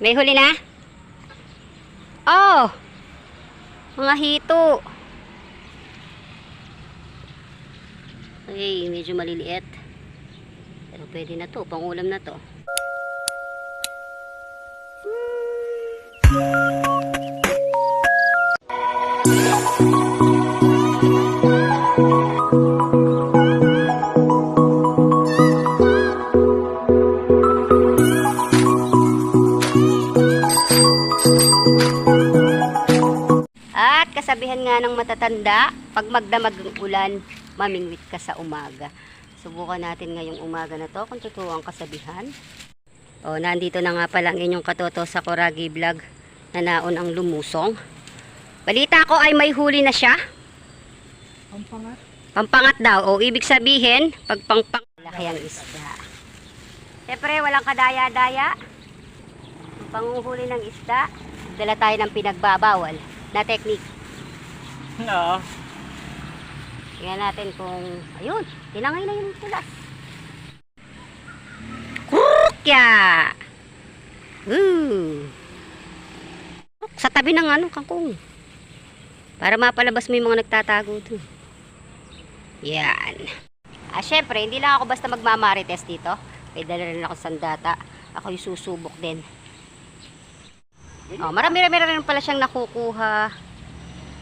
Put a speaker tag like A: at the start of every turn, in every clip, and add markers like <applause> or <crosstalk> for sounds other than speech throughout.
A: May huli na? Oh! Mga hito. Ay, medyo maliliit. Pero pwede na to, pangulam na to. At matatanda, pag magdamag ang ulan, mamingwit ka sa umaga. Subukan natin ngayong umaga na to kung totoo ang kasabihan. O, nandito na nga pala ang inyong katoto sa Koragi Vlog na naon ang lumusong. Balita ko ay may huli na siya.
B: Ang pangat.
A: Pampangat daw. O, ibig sabihin, pag pangpang, laki ang isda. Siyempre, walang kadaya-daya. Ang panguhuli ng isda, dala tayo ng pinagbabawal na technique.
B: Oo.
A: Tingnan natin kung, ayun, tinangay na yung tulas. Kurukya! Woo! Sa tabi ng ano, kangkong. Para mapalabas mo yung mga nagtatago dun. Yan. Ah, syempre, hindi lang ako basta magmamarites dito. May dala rin ako sandata. Ako yung susubok din. Oh, marami-rami rin pala siyang nakukuha.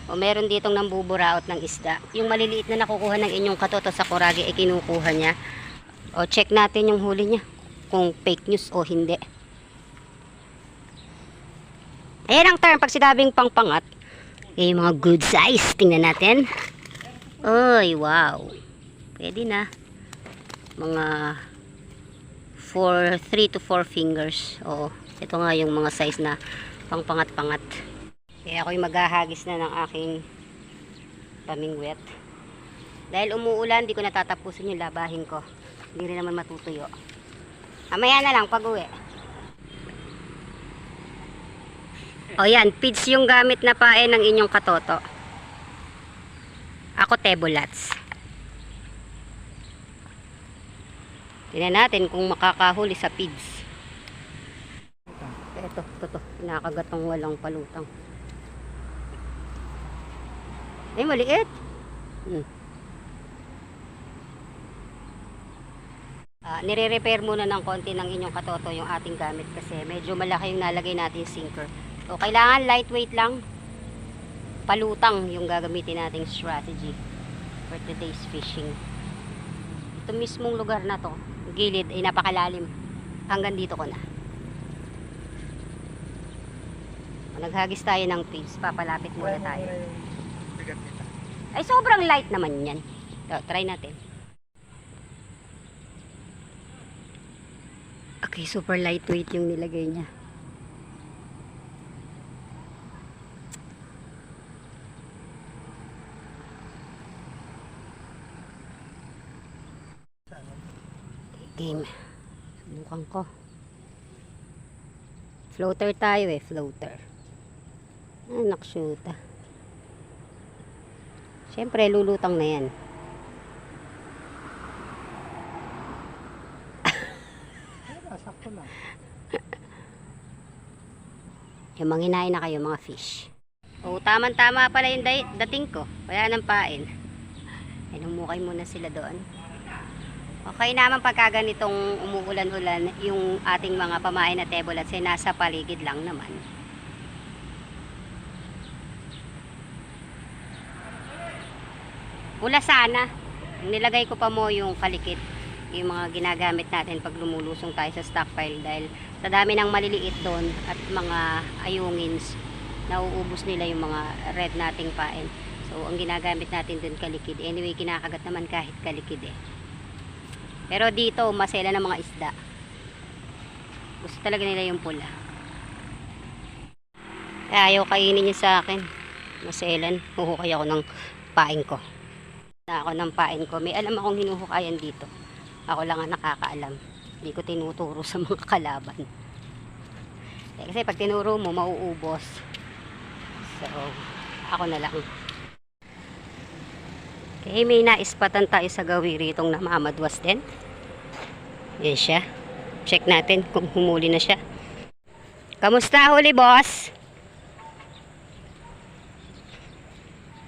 A: O meron ditong nambuburaot ng isda. Yung maliliit na nakukuha ng inyong katoto sa kuragi ay kinukuha niya. O check natin yung huli niya. Kung fake news o hindi. Ayan ang term pag sinabing pangpangat. Yung mga good size. Tingnan natin. Ay, wow. Pwede na. Mga 4, 3 to 4 fingers. Oo. Ito nga yung mga size na pangpangat-pangat. Kaya ako'y maghahagis na ng aking pamingwet. Dahil umuulan, di ko natatapusin yung labahin ko. Hindi rin naman matutuyo. Mamaya na lang pag uwi. O yan, feeds yung gamit na pae ng inyong katoto. Ako tebulats. Tingnan natin kung makakahuli sa feeds. Ito, ito, ito. Pinakagatong walang palutang. Ay, maliit. Hmm. Ah, nire-repair muna ng konti ng inyong katoto yung ating gamit kasi medyo malaki yung nalagay natin sinker. So, kailangan lightweight lang. Palutang yung gagamitin nating strategy for today's fishing. Ito mismong lugar na to, gilid ay napakalalim. Hanggang dito ko na. Naghagis tayo ng pigs, papalapit muna tayo. Ay, sobrang light naman yan. Ito, try natin. Okay, super lightweight yung nilagay niya. Game. Subukan ko. Floater tayo eh, floater. Ah, naksyuta. Siyempre, lulutang na yan.
B: Sakto lang. <laughs>
A: Yung manginain na kayo, mga fish. O, tamang-tama pala yung dating ko. Wala nang pain. Ay, numukay muna sila doon. Okay naman pagka ganitong umuulan-ulan, yung ating mga pamain na table at nasa paligid lang naman. Wala sana. Nilagay ko pa mo yung kalikit, yung mga ginagamit natin pag lumulusong tayo sa stockpile dahil sa dami ng maliliit doon at mga ayungins, nauubos nila yung mga red nating pain. So, ang ginagamit natin doon kalikid. Anyway, kinakagat naman kahit kalikid eh. Pero dito, masela ng mga isda. Gusto talaga nila yung pula. Ayaw kainin niya sa akin. Maselan. Huhukay ako ng pain ko. Na ako ng pain ko. May alam akong hinuhukayan dito. Ako lang ang nakakaalam. Hindi ko tinuturo <laughs> sa mga kalaban. Eh, kasi pag tinuro mo, mauubos. So, ako na lang. Okay, may naispatan tayo sa gawi ritong namamadwas din. Yan siya. Check natin kung humuli na siya. Kamusta huli, boss?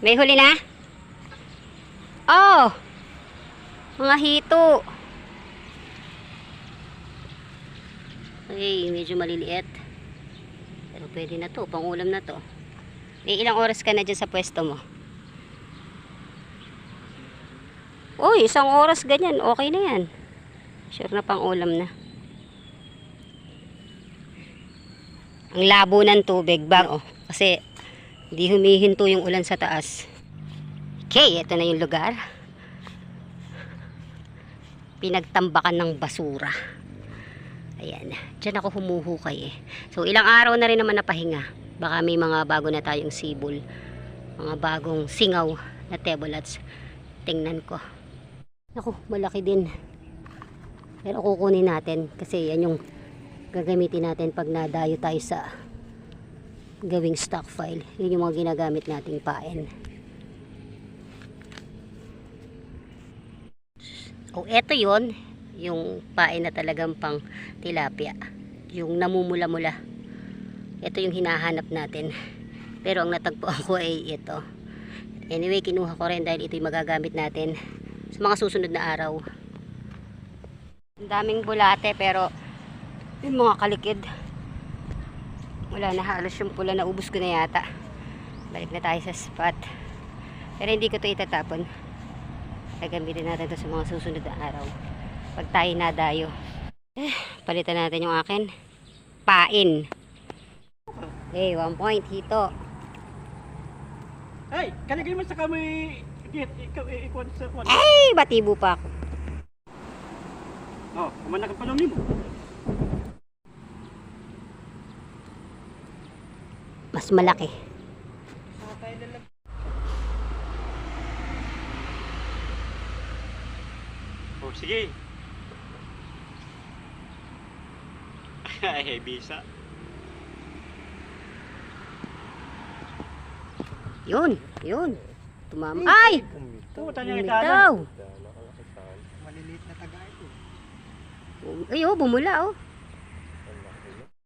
A: May huli na? Oh! Mga hito. Ay, medyo maliliit. Pero pwede na to, pangulam na to. May ilang oras ka na dyan sa pwesto mo? Uy, isang oras ganyan, okay na yan. Sure na pang ulam na. Ang labo ng tubig, bang, oh. Kasi, di humihinto yung ulan sa taas. Okay, ito na yung lugar. Pinagtambakan ng basura. Ayan, dyan ako humuhukay eh. So, ilang araw na rin naman napahinga. Baka may mga bago na tayong sibol. Mga bagong singaw na tebolats. Tingnan ko. Naku, malaki din. Pero kukunin natin kasi yan yung gagamitin natin pag nadayo tayo sa gawing stockpile. Yun yung mga ginagamit nating pain. O eto yon yung pain na talagang pang tilapia. Yung namumula-mula. Ito yung hinahanap natin. Pero ang natagpuan <laughs> ko ay ito. Anyway, kinuha ko rin dahil ito yung magagamit natin sa mga susunod na araw. Ang daming bulate pero yung mga kalikid wala na halos yung pula na ubos ko na yata. Balik na tayo sa spot. Pero hindi ko to itatapon. Gagamitin natin to sa mga susunod na araw. Pag tayo nadayo. Eh, palitan natin yung akin. Pain. Okay, one point hito.
B: Ay, kalagay mo sa kamay. Ikaw, sa kwan.
A: Ay, batibo pa ako.
B: Oh, kumanak pa mo.
A: Mas malaki.
B: Oh, sige. Ay, bisa.
A: Yun, yun. Tumama. Ay!
B: Puta niya
A: Bumitaw.
B: Maliliit na taga ito.
A: Ay, oh, bumula, oh.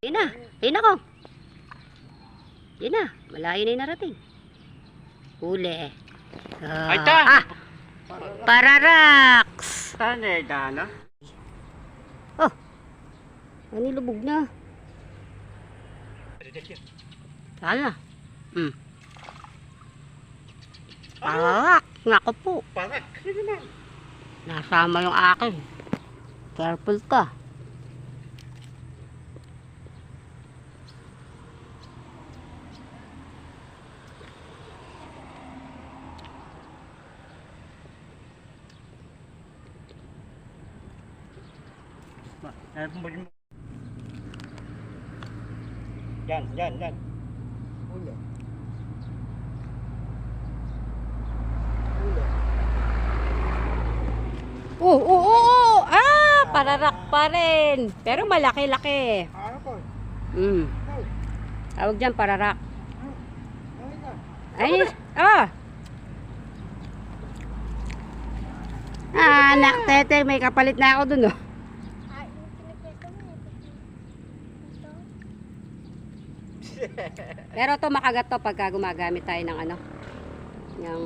A: Yun na. Yun ako. Yun na. Malayo na yung narating. Huli. Ah,
B: Ay, ta!
A: Ah! Pararaks!
B: Tane, dana.
A: Oh! Ay, nilubog na. Sana. Hmm. Pararak! Nako po.
B: Na.
A: Nasama yung akin. Careful ka.
B: Yan. Yan, yan, yan. Ulo. Ulo.
A: Oo, oo, oo! Ah! Pararak pa rin. Pero malaki-laki.
B: Ano ko?
A: Hmm. Tawag dyan, pararak.
B: Ay, na.
A: Ay, ah! Ah, anak, tete, may kapalit na ako dun, oh. Pero to makagat to pagka gumagamit tayo ng ano, ng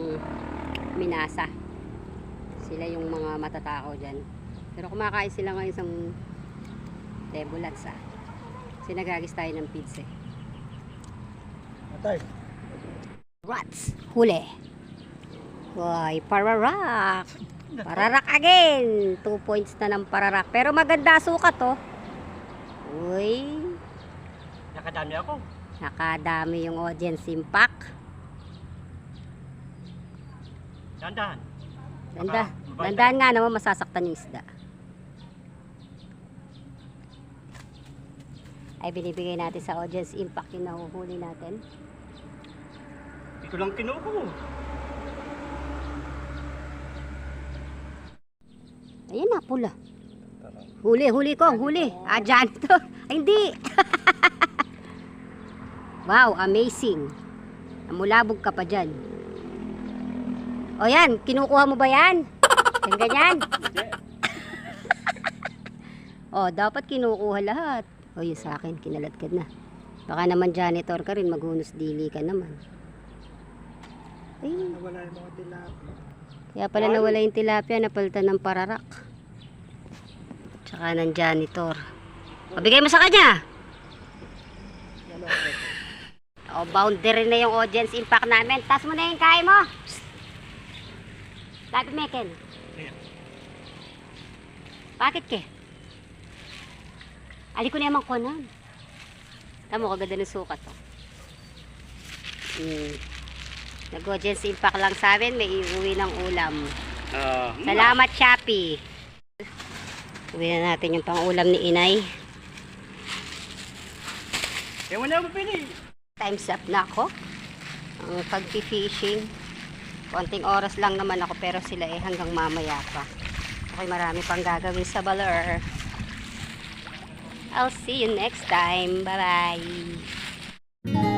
A: minasa. Sila yung mga matatakaw dyan. Pero kumakain sila ng isang tebulats ah. Sinagagis tayo ng pizza. eh.
B: Atay.
A: Rats, huli. Why, pararak. <laughs> Pararak again. Two points na ng pararak. Pero maganda sukat to. Uy,
B: Nakadami ako.
A: Nakadami yung audience impact.
B: Baka mabasa.
A: Dandaan nga naman masasaktan yung isda. Ay binibigay natin sa audience impact yung nahuhuli natin.
B: Ito lang kinuha ko.
A: Ayan na, pula. Huli, huli ko, huli. Ah, dyan to. <laughs> Ay, hindi. <laughs> wow, amazing. Namulabog ka pa dyan. O yan, kinukuha mo ba yan? Yan ganyan. o, dapat kinukuha lahat. O yun sa akin, kinaladkad na. Baka naman janitor ka rin, maghunos dili ka naman. Ay,
B: Nawala yung mga tilapia.
A: kaya pala nawala yung tilapia, napalitan ng pararak. Tsaka ng janitor. Pabigay mo sa kanya!
B: Ano,
A: O, boundary na yung audience impact namin. Tas mo na yung kaya mo. Labi Meken.
B: Ayan.
A: Bakit ke? Ali ko na yung kunan. Tamo, kaganda ng sukat to. Hmm. Nag-audience impact lang sa amin. May iuwi ng ulam.
B: Ah,
A: Salamat, Shopee. Uwi na natin yung pang-ulam ni Inay.
B: Ewan na mo pili.
A: Time's up na ako. Ang pag-fishing. Konting oras lang naman ako pero sila eh hanggang mamaya pa. Okay, marami pang gagawin sa Baler. I'll see you next time. Bye-bye.